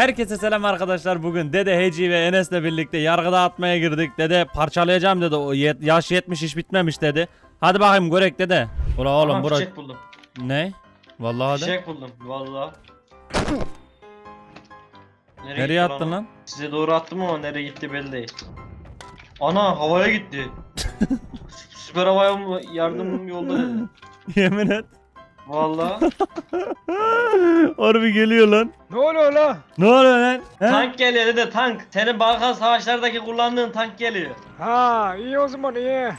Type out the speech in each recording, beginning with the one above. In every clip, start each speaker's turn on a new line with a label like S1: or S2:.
S1: Herkese selam arkadaşlar. Bugün Dede Heci ve Enes'le birlikte yargıda atmaya girdik. Dede parçalayacağım dedi. O yet- yaş 70 iş bitmemiş dedi. Hadi bakayım görek dede. Ula oğlum
S2: Aha,
S1: bura
S2: fişek buldum.
S1: ne? Vallahi de.
S2: Fişek buldum. Vallahi.
S1: Nereye
S2: gitti
S1: attın
S2: o?
S1: lan?
S2: Size doğru attım ama nereye gitti belli değil. Ana havaya gitti. Süper havaya mı- yardım yolda dedi.
S1: Yemin et.
S2: Vallahi.
S1: Harbi geliyor lan.
S3: Ne oluyor la?
S1: Ne oluyor lan? He?
S2: tank geliyor dedi tank. Senin Balkan savaşlardaki kullandığın tank geliyor.
S3: Ha iyi o zaman iyi.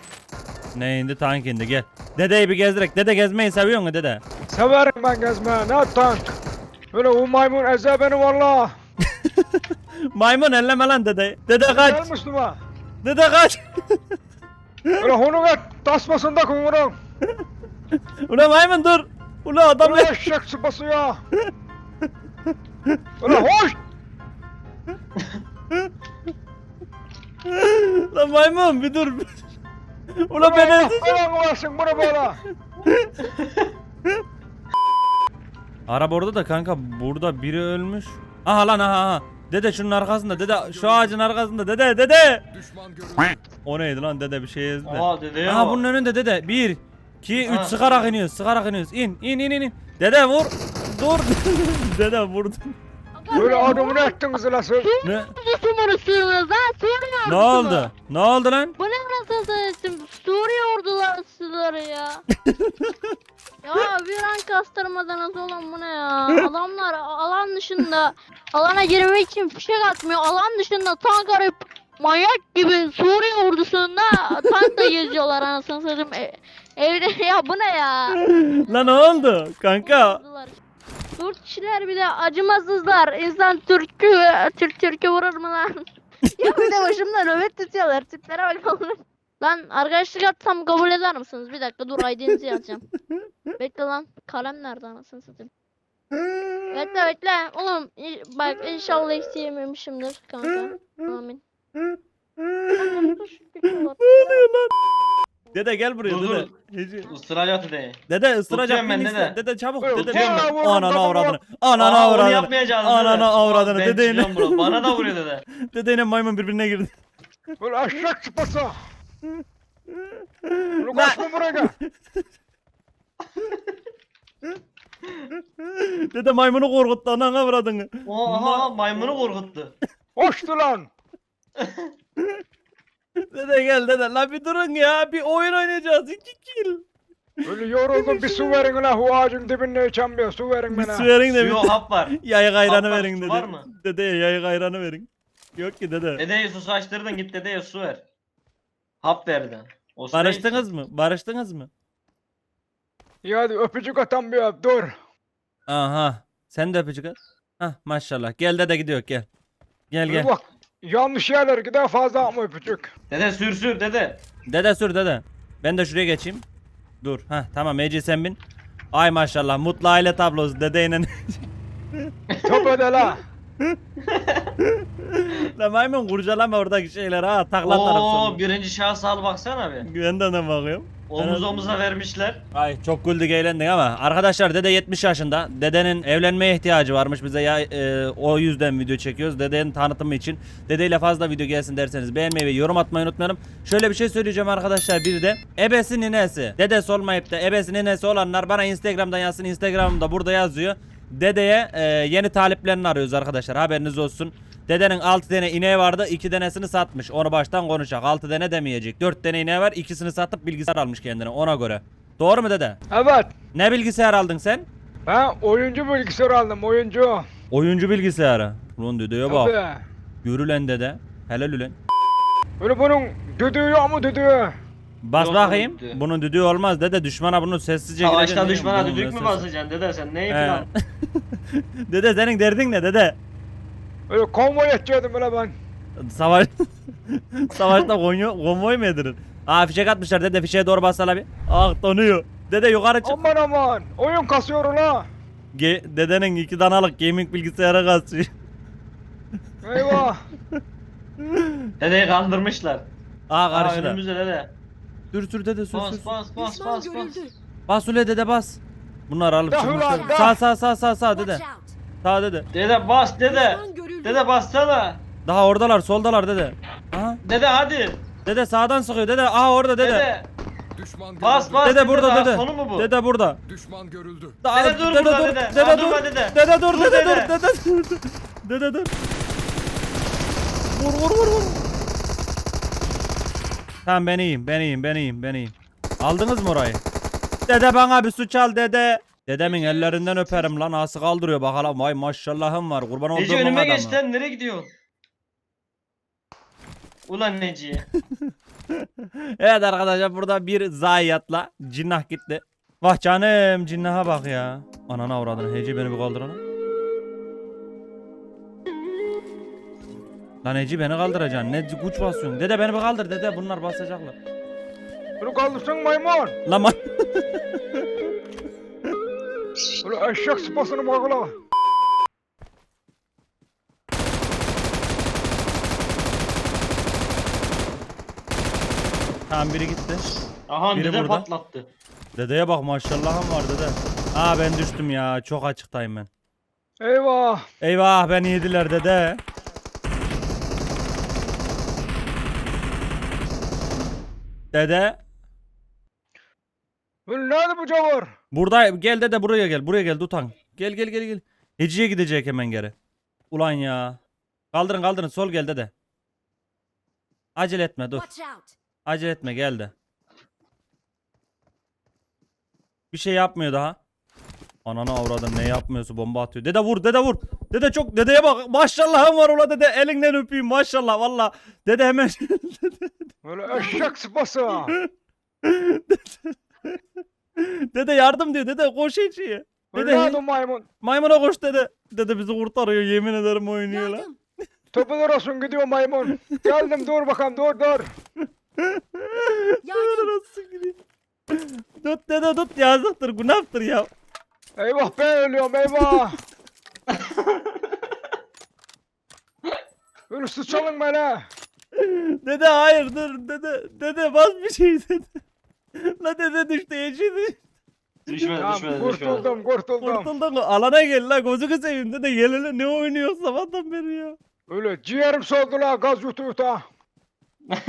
S1: Ne indi tank indi gel. Dedeyi bir gezdirek. Dede gezmeyi seviyor mu dede?
S3: Severim ben gezme ne tank. Öyle o maymun ezer beni valla.
S1: Maymun elleme lan dedeyi. Dede kaç.
S3: Gel Müslüman.
S1: Dede kaç.
S3: Öyle honuk et tasmasında kumurum.
S1: Ula maymun dur. Ula adam
S3: Öyle eşek sıpası ya. Öyle hoş.
S1: Lan maymun bir dur. Ula beni
S3: Allah
S1: ezecek.
S3: belanı versin bunu böyle.
S1: Araba orada da kanka burada biri ölmüş. Aha lan aha aha. Dede şunun arkasında dede şu ağacın arkasında dede dede. O neydi lan dede bir şey ezdi.
S2: Aa dedeye
S1: Aha
S2: bak.
S1: bunun önünde dede. Bir, iki, üç
S2: Ha.
S1: sıkarak iniyoruz sıkarak iniyoruz. İn in in in. in. Dede vur. Dur. dede vurdu.
S3: Böyle adamını ettiniz siz.
S1: Ne?
S4: Nasıl numarasınız lan? Suriye
S1: Ne
S4: ordusu
S1: oldu? Ne oldu lan?
S4: Bu ne nasıl sesim? Suriye orduları ya. ya bir an kastırmadınız oğlum bu ne ya? Adamlar alan dışında alana girmek için fişek atmıyor. Alan dışında tank arayıp manyak gibi Suriye ordusunda tankla geziyorlar anasını satayım. E, evde ya bu ne ya?
S1: Lan ne oldu? Kanka.
S4: Dört kişiler bir de acımasızlar. İnsan Türk'ü, Türk Türk'ü vurur mu lan? ya bir de başımda nöbet tutuyorlar. Tiplere bak oğlum. Lan arkadaşlık atsam kabul eder misiniz? Bir dakika dur ID'nizi yazacağım. bekle lan. Kalem nerede anasını satayım. Bekle bekle. Oğlum bak inşallah eksi yememişimdir kanka. Amin. Dur, bir var.
S1: Dede gel buraya
S2: Dur,
S1: dede.
S2: dur.
S1: Heci.
S2: Isıracak dedeyi.
S1: Dede ısıracak
S2: Tutuyorum ben
S1: beni
S2: dede.
S1: iste. Dede çabuk
S3: Öyle
S1: dede.
S2: tutuyorum ben.
S1: Ananı avradını. Ananı
S2: Aa, onu
S1: avradını.
S2: yapmayacağız dede.
S1: Ananı avradını.
S2: Ben
S1: Dedeyle.
S2: Bana da vuruyor dede.
S1: Dedeyle maymun birbirine girdi.
S3: Böyle eşek sıpası. Öyle kaçma buraya gel.
S1: Dede maymunu korkuttu ananı avradını.
S2: Oha maymunu korkuttu.
S3: Hoştu lan.
S1: Dede gel dede. La bir durun ya. Bir oyun oynayacağız. İki kill.
S3: Öyle yoruldum bir su verin la o ağacın dibinde içemiyor su verin
S1: Bir
S3: bana.
S1: su verin de bir.
S2: Suyu hap var.
S1: Yayık ayranı
S2: Hatta
S1: verin
S2: su
S1: dede.
S2: var mı?
S1: Dedeye yayık ayranı verin. Yok ki dede.
S2: Dedeye su saçtırdın git dedeye su ver. Hap verdi. O su
S1: Barıştınız mı? Barıştınız mı?
S3: İyi hadi öpücük atan bir öp dur.
S1: Aha. Sen de öpücük at. Hah maşallah. Gel dede gidiyor gel. Gel gel.
S3: bak yanlış yerler gider fazla atma öpücük.
S2: Dede sür sür dede.
S1: Dede sür dede. Ben de şuraya geçeyim. Dur. Ha tamam Ece sen bin. Ay maşallah mutlu aile tablosu dedeyle.
S3: Tövbe la.
S1: La maymun kurcalama oradaki şeyler ha takla atarım
S2: Oo
S1: sonra.
S2: birinci şahıs al baksana bir.
S1: Ben de ne bakıyorum.
S2: Omuz omuza vermişler.
S1: Ay çok güldük eğlendik ama arkadaşlar dede 70 yaşında. Dedenin evlenmeye ihtiyacı varmış bize ya e, o yüzden video çekiyoruz. Dedenin tanıtımı için. Dedeyle fazla video gelsin derseniz beğenmeyi ve yorum atmayı unutmayalım. Şöyle bir şey söyleyeceğim arkadaşlar bir de. Ebesi ninesi. Dedesi olmayıp da ebesi ninesi olanlar bana Instagram'dan yazsın. Instagram'da burada yazıyor. Dedeye e, yeni taliplerini arıyoruz arkadaşlar haberiniz olsun. Dedenin 6 tane ineği vardı 2 tanesini satmış. Onu baştan konuşacak. 6 tane demeyecek. 4 tane ineği var ikisini satıp bilgisayar almış kendine ona göre. Doğru mu dede?
S3: Evet.
S1: Ne bilgisayar aldın sen?
S3: Ben oyuncu bilgisayar aldım oyuncu.
S1: Oyuncu bilgisayarı. Ulan dedeye bak.
S3: Tabii.
S1: Yürü lan dede. Helal ulan.
S3: Öyle bunun düdüğü yok mu düdüğü?
S1: Bas
S2: Yok,
S1: bakayım.
S2: bunun düdüğü.
S1: Bunun düdüğü olmaz dede. Düşmana bunu sessizce
S2: Savaşta
S1: gireceksin.
S2: düşmana
S1: Bunun
S2: düdük mü
S1: sessiz-
S2: basacaksın dede sen neyi
S1: He.
S2: plan?
S1: dede senin derdin ne dede?
S3: Öyle konvoy edecektim öyle ben.
S1: Savaş Savaşta konvoy, konvoy mu edilir? Aa fişek atmışlar dede fişeğe doğru bassana bir. Ah donuyor. Dede yukarı çık.
S3: Aman aman. Oyun kasıyor la.
S1: Ge- dedenin iki danalık gaming bilgisayarı kasıyor.
S3: Eyvah.
S2: Dedeyi kandırmışlar.
S1: Aa
S2: Aa
S1: karşıda.
S2: önümüzde dede.
S1: Sür sür dede sür sür.
S2: Bas
S1: sür.
S2: bas bas bas bas.
S1: Bas ule dede bas. Bunlar alıp çıkmışlar. Sağ sağ sağ sağ sağ dede. Sağ dede.
S2: Dede bas dede. Dede bassana.
S1: Daha oradalar soldalar dede. Aha.
S2: Dede hadi.
S1: Dede sağdan sıkıyor dede. Aha orada dede.
S2: Dede.
S5: Düşman görüldü.
S2: Bas bas.
S1: Dede burada
S2: daha
S1: dede.
S2: Sonu mu bu?
S1: Dede burada.
S5: Düşman görüldü.
S1: Da-
S2: Dede dur burada dede.
S1: Dede dur.
S2: durma dede.
S1: Dede dur
S2: Dur
S1: dede dur.
S2: dede.
S1: Dede dur. Dede dur. Vur vur vur vur. Tamam ben iyiyim ben iyiyim ben iyiyim ben iyiyim. Aldınız mı orayı? Dede bana bir su çal dede. Dedemin ellerinden öperim lan nasıl kaldırıyor bakalım. Vay maşallahım var kurban olduğum
S2: Neci önüme
S1: adamı.
S2: geç lan nereye gidiyorsun? Ulan Neci.
S1: Evet arkadaşlar burada bir zayiatla cinnah gitti. Vah canım cinnaha bak ya. Anana avradını Heci beni bir kaldır ana. Lan Heci beni kaldıracaksın. Ne güç basıyorsun. Dede beni bir kaldır dede bunlar basacaklar.
S3: Beni kaldırsın maymun.
S1: Lan ma-
S3: Böyle eşek sıpasını bağla.
S1: Tamam biri gitti.
S2: Aha
S1: Biri
S2: dede
S1: burada.
S2: patlattı.
S1: Dedeye bak maşallahım var dede. Aa ben düştüm ya çok açıktayım ben.
S3: Eyvah.
S1: Eyvah beni yediler dede. Dede
S3: nerede bu cavur?
S1: Burada gel dede buraya gel. Buraya gel Dutan. Gel gel gel gel. Heciye gidecek hemen geri. Ulan ya. Kaldırın kaldırın sol gel dede. Acele etme dur. Acele etme gel de. Bir şey yapmıyor daha. Ananı avradın ne yapmıyorsa bomba atıyor. Dede vur dede vur. Dede çok dedeye bak. Maşallahım var ula dede. Elinden öpeyim maşallah valla. Dede hemen.
S3: Böyle eşek sıpası.
S1: dede yardım diyor. Dede koş.
S3: Böyle
S1: Dede
S3: o maymun?
S1: maymuna koş dede. Dede bizi kurtarıyor yemin ederim oynuyor lan.
S6: Yardım!
S3: Topular olsun gidiyor maymun. Geldim dur bakalım dur dur.
S6: Yardım!
S1: Nasıl gidiyor? Tut dede tut yazıktır günahtır ya.
S3: Eyvah ben ölüyorum eyvah. Böyle sıçalım bana.
S1: Dede hayır dur dede dede bas bir şey dede. La dede düştü eşi
S3: Tamam
S2: düşmedi düşmedi.
S3: kurtuldum kurtuldum.
S1: Kurtuldun alana gel la gözünü seveyim dede gel hele ne oynuyor sabahtan beri ya.
S3: Öyle ciğerim soldu la gaz yutu yuta.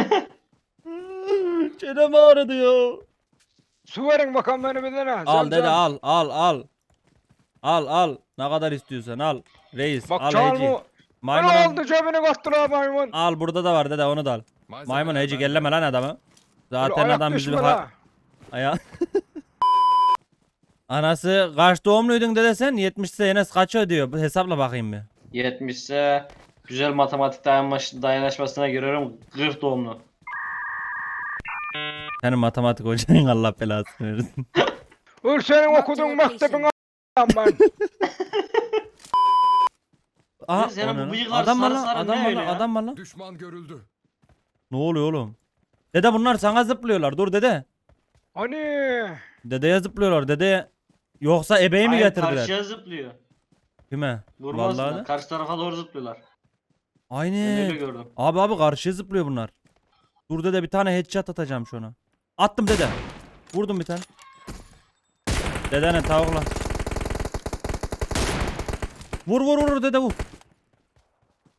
S1: Çenem ağrıdı ya.
S3: Su verin bakalım beni bir tane.
S1: Al dede al al al. Al al ne kadar istiyorsan al. Reis
S3: Bak
S1: al heci.
S3: mı?
S1: Maymun al.
S3: oldu cebine kattılar maymun.
S1: Al burada da var dede onu da al.
S5: Malzemeler
S1: Maymun heci gelleme lan adamı. Zaten
S3: ayak
S1: adam bizi
S3: düşme la.
S1: ha- Aya. Anası kaç doğumluydun dede sen? 70 ise Enes kaç ödüyor? Hesapla bakayım bir.
S2: 70 ise güzel matematik dayanmış, dayanışmasına görüyorum 40 doğumlu.
S1: Senin matematik hocan Allah belasını versin.
S3: Öl senin okuduğun mektebin
S6: location.
S3: a**am ben.
S1: Aha,
S2: senin bu
S1: onu-
S2: bıyıklar
S1: adam var
S2: sarı
S1: lan,
S2: sarı
S1: adam
S2: ne
S1: var
S2: öyle
S1: lan,
S2: ya?
S1: adam var lan.
S5: Düşman görüldü.
S1: Ne oluyor oğlum? Dede bunlar sana zıplıyorlar. Dur dede.
S3: Hani
S1: Dedeye zıplıyorlar. Dede yoksa ebeği mi
S2: Hayır,
S1: getirdiler?
S2: Karşıya zıplıyor.
S1: Kime?
S2: Vurmaz
S1: Vallahi de.
S2: Karşı tarafa doğru zıplıyorlar. Ben öyle
S1: Aynen.
S2: gördüm.
S1: Abi abi karşıya zıplıyor bunlar. Dur dede bir tane headshot atacağım şuna. Attım dede. Vurdum bir tane. Dedene tavukla. Vur vur vur dede vur.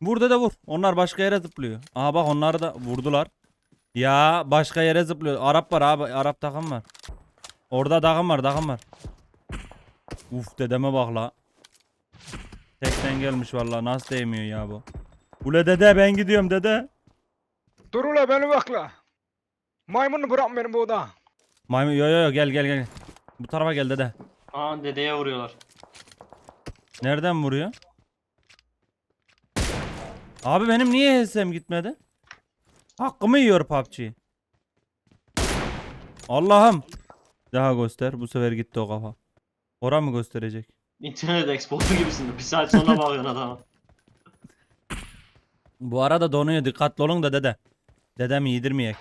S1: Vur dede vur. Onlar başka yere zıplıyor. Aha bak onları da vurdular. Ya başka yere zıplıyor. Arap var abi. Arap takım var. Orada takım var takım var. Uf dedeme bak la. Tekten gelmiş vallahi nasıl değmiyor ya bu. Ule dede ben gidiyorum dede.
S3: dur ula beni bekle. Maymunu bırak beni burada.
S1: Maymun yo yo yo gel gel gel. Bu tarafa gel dede.
S2: Aa dedeye vuruyorlar.
S1: Nereden vuruyor? Abi benim niye HS'm gitmedi? Hakkımı yiyor PUBG. Allah'ım. Daha göster. Bu sefer gitti o kafa. Ora mı gösterecek?
S2: İnternet Explorer gibisin. Bir saat sonra bakıyorsun adama.
S1: Bu arada donuyor. Dikkatli olun da dede. Dedemi yedirmeyek.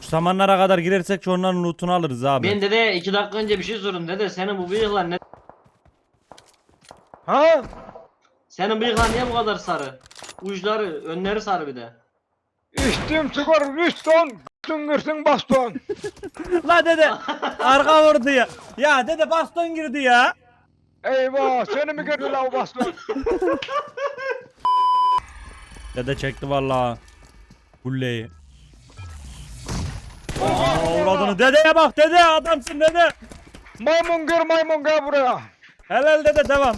S1: Şu samanlara kadar girersek şu onların lootunu alırız abi.
S2: Ben dede 2 dakika önce bir şey sordum. Dede senin bu bıyıklar ne?
S3: Ha?
S2: Senin bıyıklar niye bu kadar sarı? Uçları, önleri sarı bir de.
S3: İçtim sigara piston. Gırtın gırtın baston.
S1: La dede. Arka vurdu ya. Ya dede baston girdi ya.
S3: Eyvah seni mi gördü la o baston?
S1: Dede çekti vallahi. Kulleyi. Avradını dedeye bak dede adamsın dede.
S3: Maymun gör maymun gel buraya.
S1: Helal dede devam.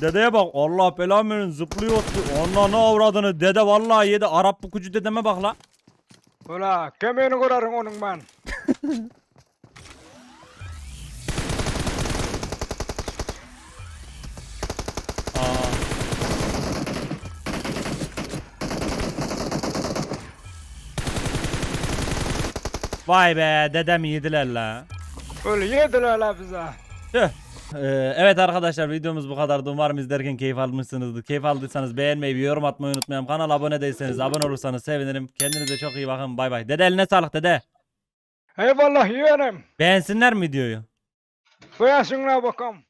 S1: Dedeye bak Allah belamı verin zıplıyor. Onunla ne avradını dede vallahi yedi Arap bukucu dedeme bak la.
S3: Ula kemiğini kırarım onun ben.
S1: Aa. Vay be dedem yediler la.
S3: Öyle yediler la bize.
S1: Tüh. Ee, evet arkadaşlar videomuz bu kadardı. Umarım izlerken keyif almışsınızdır. Keyif aldıysanız beğenmeyi, bir yorum atmayı unutmayın. Kanala abone değilseniz abone olursanız sevinirim. Kendinize çok iyi bakın. Bay bay. Dede eline sağlık dede.
S3: Eyvallah yeğenim.
S1: Beğensinler mi videoyu?
S3: Beğensinler bakalım.